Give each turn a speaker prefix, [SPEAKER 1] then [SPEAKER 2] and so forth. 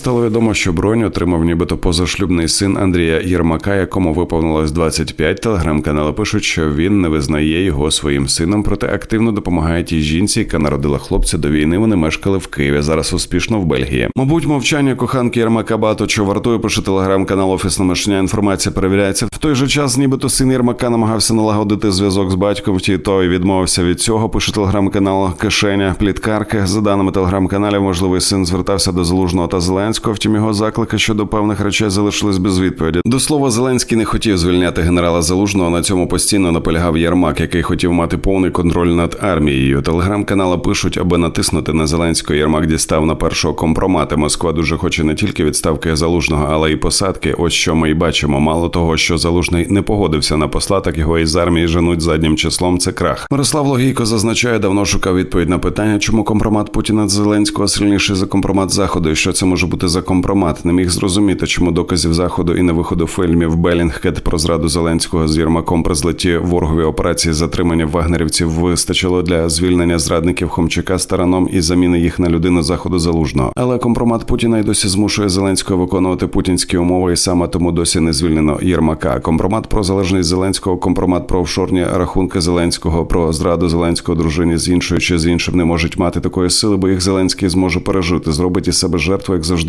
[SPEAKER 1] Стало відомо, що бронь отримав нібито позашлюбний син Андрія Єрмака, якому виповнилось 25. Телеграм-канали пишуть, що він не визнає його своїм сином, проте активно допомагає тій жінці, яка народила хлопця до війни. Вони мешкали в Києві. Зараз успішно в Бельгії. Мабуть, мовчання коханки Єрмака багато чого вартує. Пише телеграм-канал Офісна мишня. Інформація перевіряється. В той же час, нібито син Єрмака намагався налагодити зв'язок з батьком. Вті той відмовився від цього. Пише телеграм-канал Кишеня Пліткарки. За даними телеграм-каналів, можливий син звертався до залужного та Зеленського. Втім, його заклики щодо певних речей залишились без відповіді. До слова, Зеленський не хотів звільняти генерала Залужного. На цьому постійно наполягав Єрмак, який хотів мати повний контроль над армією. Телеграм-канали пишуть, аби натиснути на Зеленського. Єрмак дістав на першого компромати. Москва дуже хоче не тільки відставки залужного, але й посадки. Ось що ми й бачимо. Мало того, що залужний не погодився на посла, так його із армії женуть заднім числом. Це крах. Мирослав Логійко зазначає, давно шукав відповідь на питання, чому компромат Путіна Зеленського сильніший за компромат заходу, і що це може бути за компромат. Не міг зрозуміти, чому доказів заходу і не виходу фільмів Белінгкет про зраду Зеленського з Єрмаком при злеті воргові операції затримання вагнерівців вистачило для звільнення зрадників Хомчака стараном і заміни їх на людину заходу залужного. Але компромат Путіна й досі змушує Зеленського виконувати путінські умови, і саме тому досі не звільнено Єрмака. Компромат про залежність Зеленського, компромат про офшорні рахунки Зеленського, про зраду Зеленського дружині з іншою чи з іншим не можуть мати такої сили, бо їх Зеленський зможе пережити. Зробить із себе жертву, як завжди